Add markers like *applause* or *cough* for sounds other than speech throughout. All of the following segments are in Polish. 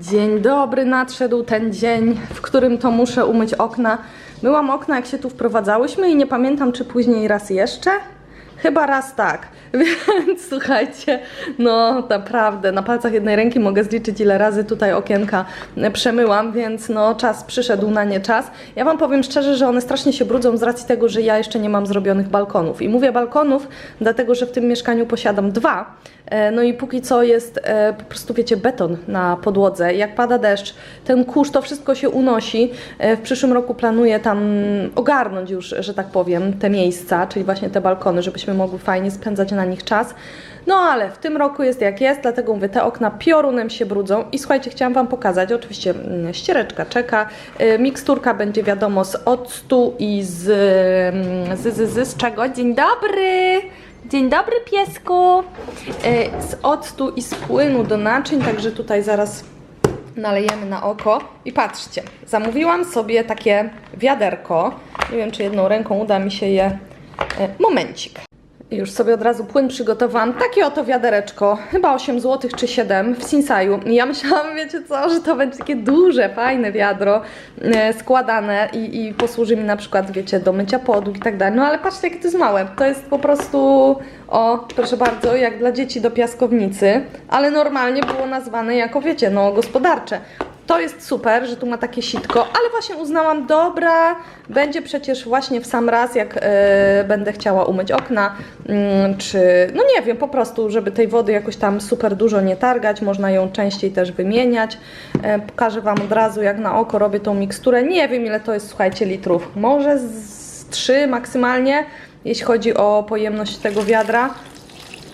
Dzień dobry, nadszedł ten dzień, w którym to muszę umyć okna. Myłam okna, jak się tu wprowadzałyśmy i nie pamiętam, czy później raz jeszcze. Chyba raz tak. *laughs* Więc słuchajcie, no naprawdę, na palcach jednej ręki mogę zliczyć, ile razy tutaj okienka przemyłam, więc no czas przyszedł na nie czas. Ja Wam powiem szczerze, że one strasznie się brudzą z racji tego, że ja jeszcze nie mam zrobionych balkonów. I mówię balkonów, dlatego że w tym mieszkaniu posiadam dwa. E, No i póki co jest e, po prostu, wiecie, beton na podłodze. Jak pada deszcz, ten kurz, to wszystko się unosi. E, W przyszłym roku planuję tam ogarnąć już, że tak powiem, te miejsca, czyli właśnie te balkony, żebyśmy mogli fajnie spędzać na nich czas. No ale w tym roku jest jak jest, dlatego mówię, te okna piorunem się brudzą. I słuchajcie, chciałam Wam pokazać, oczywiście mm, ściereczka czeka, e, miksturka będzie wiadomo z octu i z, mm, z, z, z, z czego? Dzień dobry! Dzień dobry piesku! E, Z octu i z płynu do naczyń, także tutaj zaraz nalejemy na oko. I patrzcie, zamówiłam sobie takie wiaderko. Nie wiem, czy jedną ręką uda mi się je. e, Momencik. Już sobie od razu płyn przygotowałam. Takie oto wiadereczko, chyba 8 zł czy 7 w Sinsaju. Ja myślałam, wiecie co, że to będzie takie duże, fajne wiadro e, składane i, i posłuży mi na przykład, wiecie, do mycia podłóg i tak dalej. No ale patrzcie, jakie to jest małe. To jest po prostu, o, proszę bardzo, jak dla dzieci do piaskownicy, ale normalnie było nazwane jako, wiecie, no gospodarcze. To jest super, że tu ma takie sitko, ale właśnie uznałam, dobra, będzie przecież właśnie w sam raz, jak e, będę chciała umyć okna, mm, czy, no nie wiem, po prostu, żeby tej wody jakoś tam super dużo nie targać, można ją częściej też wymieniać. E, pokażę Wam od razu, jak na oko robię tą miksturę. Nie wiem, ile to jest, słuchajcie, litrów. Może z 3 maksymalnie, jeśli chodzi o pojemność tego wiadra.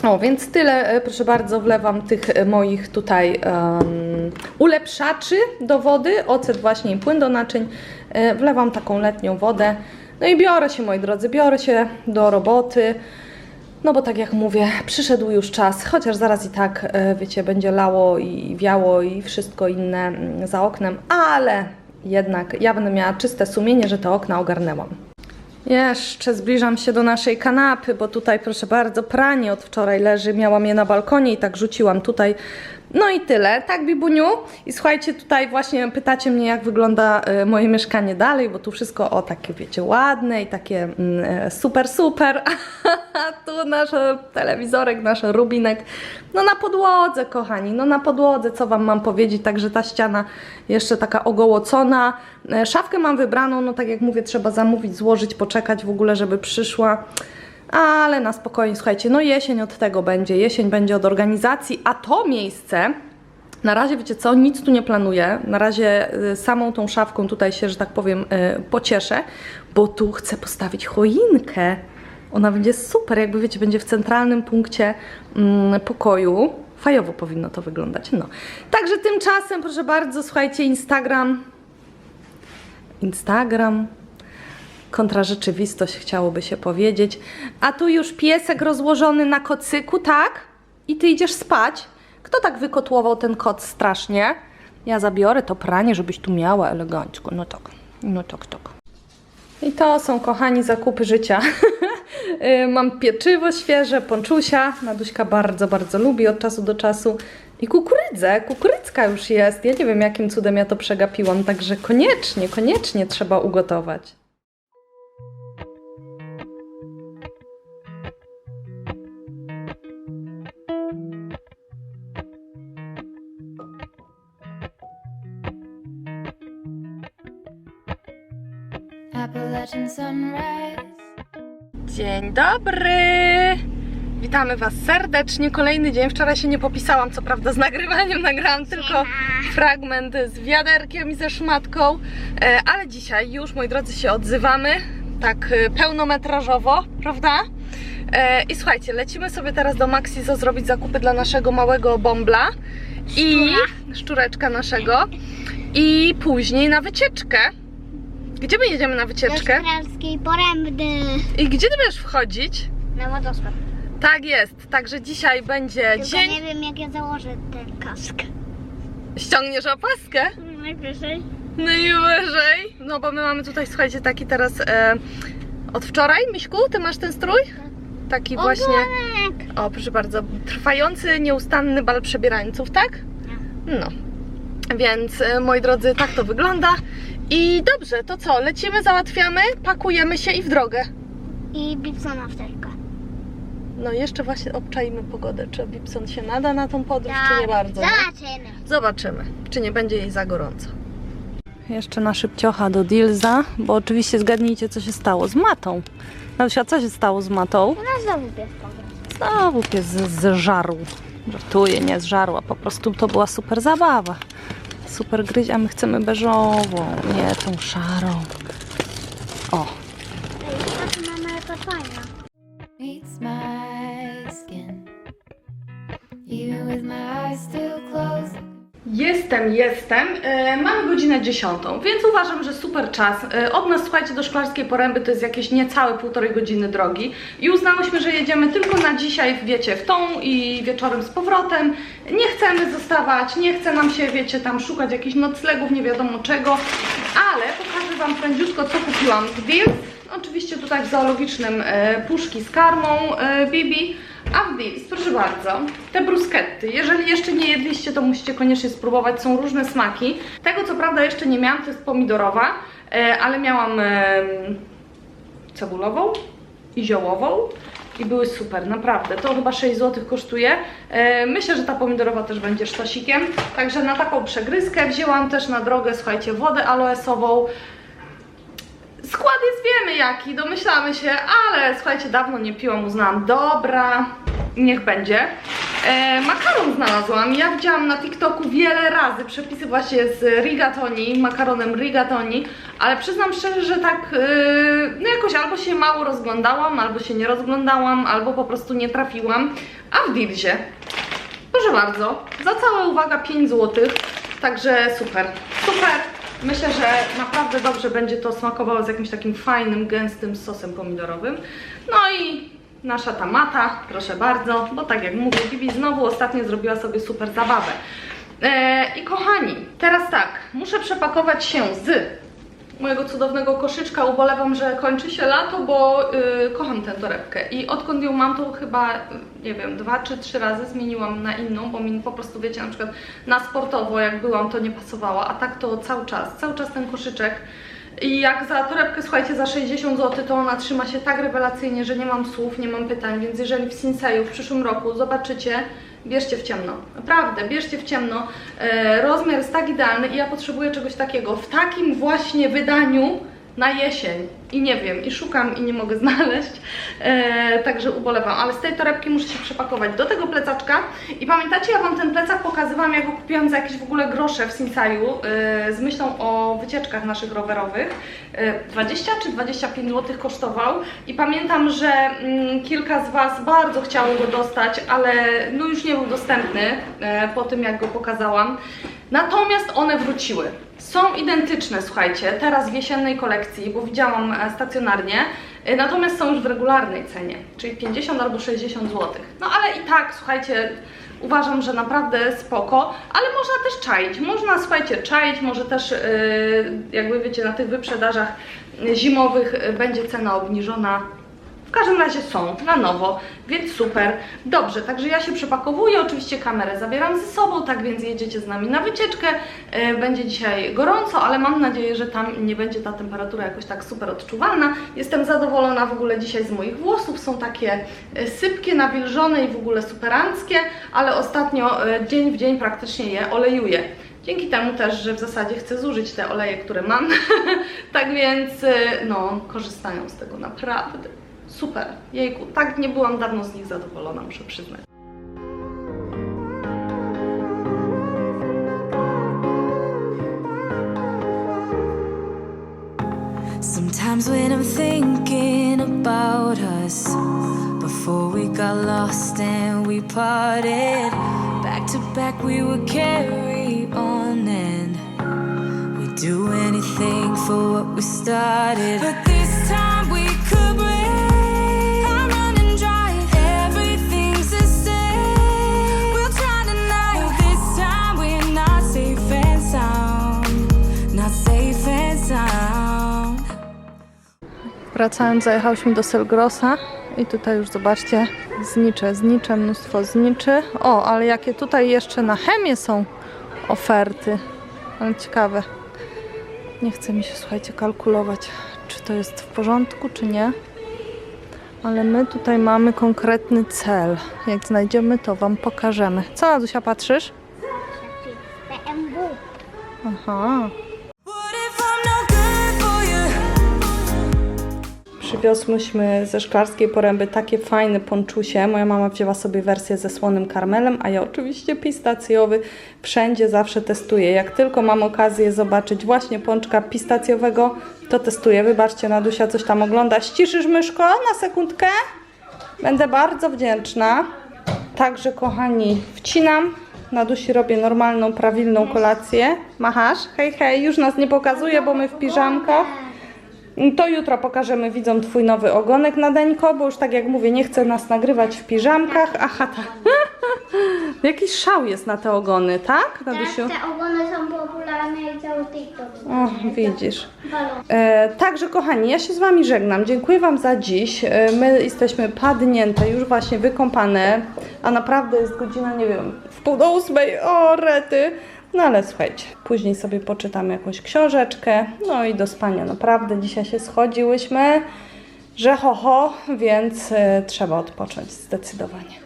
O, więc tyle, e, proszę bardzo, wlewam tych e, moich tutaj em, ulepszaczy do wody, ocet właśnie i płyn do naczyń. E, Wlewam taką letnią wodę. No i biorę się, moi drodzy, biorę się do roboty. No bo tak jak mówię, przyszedł już czas, chociaż zaraz i tak, wiecie, będzie lało i wiało i wszystko inne mm, za oknem, ale jednak ja będę miała czyste sumienie, że te okna ogarnęłam. Jeszcze zbliżam się do naszej kanapy, bo tutaj proszę bardzo, pranie od wczoraj leży. Miałam je na balkonie i tak rzuciłam tutaj. No i tyle, tak Bibuniu? I słuchajcie, tutaj właśnie pytacie mnie, jak wygląda e, moje mieszkanie dalej, bo tu wszystko o takie, wiecie, ładne i takie mm, e, super, super. *laughs* Tu nasz e, telewizorek, nasz rubinek. No na podłodze, kochani, no na podłodze, co Wam mam powiedzieć? Także ta ściana jeszcze taka ogołocona. E, Szafkę mam wybraną, no tak jak mówię, trzeba zamówić, złożyć, poczekać w ogóle, żeby przyszła. Ale na spokojnie, słuchajcie, no jesień od tego będzie, jesień będzie od organizacji, a to miejsce, na razie wiecie co, nic tu nie planuję, na razie y, samą tą szafką tutaj się, że tak powiem, pocieszę, bo tu chcę postawić choinkę. Ona będzie super, jakby wiecie, będzie w centralnym punkcie mm, pokoju. Fajowo powinno to wyglądać, no. Także tymczasem, proszę bardzo, słuchajcie, Instagram, Instagram, kontra rzeczywistość, chciałoby się powiedzieć. A tu już piesek rozłożony na kocyku, tak? I ty idziesz spać? Kto tak wykotłował ten kot strasznie? Ja zabiorę to pranie, żebyś tu miała elegancko. No tak, no tak, tak. I to są, kochani, zakupy życia. *laughs* Y, Mam pieczywo świeże, ponczusia. Naduśka bardzo, bardzo lubi od czasu do czasu. I kukurydzę, kukurydzka już jest. Ja nie wiem, jakim cudem ja to przegapiłam, także koniecznie, koniecznie trzeba ugotować. Appalachian sunrise. Dzień dobry! Witamy Was serdecznie. Kolejny dzień. Wczoraj się nie popisałam, co prawda, z nagrywaniem. Nagrałam tylko fragment z wiaderkiem i ze szmatką. E, Ale dzisiaj już, moi drodzy, się odzywamy. Tak e, pełnometrażowo, prawda? E, I słuchajcie, lecimy sobie teraz do Maxizo zrobić zakupy dla naszego małego bombla. I szczureczka naszego. I później na wycieczkę. Gdzie my jedziemy na Do wycieczkę? Szklarskiej Porębny. I gdzie ty będziesz wchodzić? Na wodospad. Tak jest, także dzisiaj będzie Tylko dzień. nie wiem jak ja założę ten kask. Ściągniesz opaskę? Najwyżej. Najwyżej. No bo my mamy tutaj, słuchajcie, taki teraz e, od wczoraj, Miśku, ty masz ten strój? Taki właśnie, Ogonek. o proszę bardzo, trwający, nieustanny bal przebierańców, tak? No. Więc e, moi drodzy, tak to wygląda. I dobrze, to co? Lecimy, załatwiamy, pakujemy się i w drogę. I Bipsona wtedy. No jeszcze właśnie obczajmy pogodę, czy Bibson się nada na tą podróż, Tak, czy nie bardzo. nie? Zobaczymy. Zobaczymy, czy nie będzie jej za gorąco. Jeszcze na szybciocha do Dilza, bo oczywiście zgadnijcie, co się stało z matą. Nadusia, co się stało z matą? U nas znowu pies pogryzł. Znowu pies z- zżarł. Żartuję, nie zżarła, po prostu to była super zabawa. Super gryź, a my chcemy beżową, nie tą szarą. Jestem, jestem. E, mamy godzinę 10, więc uważam, że super czas. E, od nas, słuchajcie, do Szklarskiej Poręby to jest jakieś niecałe półtorej godziny drogi i uznałyśmy, że jedziemy tylko na dzisiaj, wiecie, w tą i wieczorem z powrotem. Nie chcemy zostawać, nie chce nam się, wiecie, tam szukać jakichś noclegów, nie wiadomo czego, ale pokażę Wam prędziutko, co kupiłam Deals. Oczywiście tutaj w zoologicznym e, puszki z karmą e, Bibi. A w Deals, proszę bardzo, te brusketty. Jeżeli jeszcze nie jedliście, to musicie koniecznie spróbować. Są różne smaki. Tego co prawda jeszcze nie miałam, to jest pomidorowa, e, ale miałam cebulową i ziołową. I były super, naprawdę. To chyba 6 zł kosztuje. E, myślę, że ta pomidorowa też będzie sztosikiem. Także na taką przegryzkę wzięłam też na drogę, słuchajcie, wodę aloesową. Skład jest wiemy jaki, domyślamy się, ale słuchajcie, dawno nie piłam, uznałam, dobra, niech będzie. E, makaron znalazłam, ja widziałam na TikToku wiele razy przepisy właśnie z rigatoni, makaronem rigatoni, ale przyznam szczerze, że tak, e, no jakoś albo się mało rozglądałam, albo się nie rozglądałam, albo po prostu nie trafiłam, a w Dilzie Proszę bardzo, za całe uwaga 5 zł, także super, super. Myślę, że naprawdę dobrze będzie to smakowało z jakimś takim fajnym, gęstym sosem pomidorowym. No i nasza tamata, proszę bardzo, bo tak jak mówię, Bibi znowu ostatnio zrobiła sobie super zabawę. E, I kochani, teraz tak, muszę przepakować się z mojego cudownego koszyczka. Ubolewam, że kończy się lato, bo y, kocham tę torebkę i odkąd ją mam, to chyba, y, nie wiem, dwa czy trzy razy zmieniłam na inną, bo mi po prostu, wiecie, na przykład na sportowo, jak byłam, to nie pasowała, a tak to cały czas, cały czas ten koszyczek. I jak za torebkę, słuchajcie, za 60 zł, to ona trzyma się tak rewelacyjnie, że nie mam słów, nie mam pytań, więc jeżeli w Sinseju w przyszłym roku zobaczycie, bierzcie w ciemno. Naprawdę, bierzcie w ciemno. E, rozmiar jest tak idealny i ja potrzebuję czegoś takiego w takim właśnie wydaniu na jesień. I nie wiem, i szukam i nie mogę *laughs* znaleźć, e, także ubolewam. Ale z tej torebki muszę się przepakować do tego plecaczka. I pamiętacie, ja Wam ten plecak pokazywałam, jak go kupiłam za jakieś w ogóle grosze w Sinsaju e, z myślą o wycieczkach naszych rowerowych. E, 20 czy 25 zł kosztował i pamiętam, że mm, kilka z Was bardzo chciało go dostać, ale no już nie był dostępny e, po tym, jak go pokazałam. Natomiast one wróciły. Są identyczne, słuchajcie, teraz w jesiennej kolekcji, bo widziałam e, stacjonarnie, e, natomiast są już w regularnej cenie, czyli 50 albo 60 zł. No ale i tak, słuchajcie, uważam, że naprawdę spoko, ale można też czaić. Można, słuchajcie, czaić, może też, e, jakby wiecie, na tych wyprzedażach e, zimowych e, będzie cena obniżona każdym razie są na nowo, więc super. Dobrze, także ja się przepakowuję, oczywiście kamerę zabieram ze sobą, tak więc jedziecie z nami na wycieczkę. E, Będzie dzisiaj gorąco, ale mam nadzieję, że tam nie będzie ta temperatura jakoś tak super odczuwalna. Jestem zadowolona w ogóle dzisiaj z moich włosów, są takie e, sypkie, nawilżone i w ogóle superanckie, ale ostatnio e, dzień w dzień praktycznie je olejuję. Dzięki temu też, że w zasadzie chcę zużyć te oleje, które mam. *laughs* tak więc, no, korzystają z tego naprawdę. Super, jejku, tak nie byłam dawno z nich zadowolona, muszę przyznać. Sometimes when I'm thinking about us, before we got lost and we parted, back to back we would carry on and we'd do anything for what we started. Wracając, zajechałyśmy do Selgrosa i tutaj już zobaczcie, znicze, znicze, mnóstwo zniczy. O, ale jakie tutaj jeszcze na chemię są oferty. Ale ciekawe. Nie chce mi się, słuchajcie, kalkulować, czy to jest w porządku, czy nie. Ale my tutaj mamy konkretny cel. Jak znajdziemy, to Wam pokażemy. Co, Adusia, patrzysz? BMW. Aha. Przywiozłyśmy ze Szklarskiej Poręby takie fajne ponczusie. Moja mama wzięła sobie wersję ze słonym karmelem, a ja oczywiście pistacjowy. Wszędzie zawsze testuję. Jak tylko mam okazję zobaczyć właśnie pączka pistacjowego, to testuję. Wybaczcie, Nadusia coś tam ogląda. Ściszysz myszko na sekundkę? Będę bardzo wdzięczna. Także, kochani, wcinam. Nadusi robię normalną, prawilną kolację. Machasz? Hej, hej, już nas nie pokazuje, bo my w piżamkach. To jutro pokażemy widzom Twój nowy ogonek na Deńko, bo już tak jak mówię, nie chcę nas nagrywać w piżamkach. Aha, tak. *laughs* Jakiś szał jest na te ogony, tak, Nadusiu? te ogony są popularne i cały TikTok. O, widzisz. E, także kochani, ja się z Wami żegnam. Dziękuję Wam za dziś. E, my jesteśmy padnięte, już właśnie wykąpane, a naprawdę jest godzina, nie wiem, w pół do ósmej. O, rety. No ale słuchajcie, później sobie poczytamy jakąś książeczkę, no i do spania. Naprawdę dzisiaj się schodziłyśmy, że ho, ho więc e, trzeba odpocząć zdecydowanie.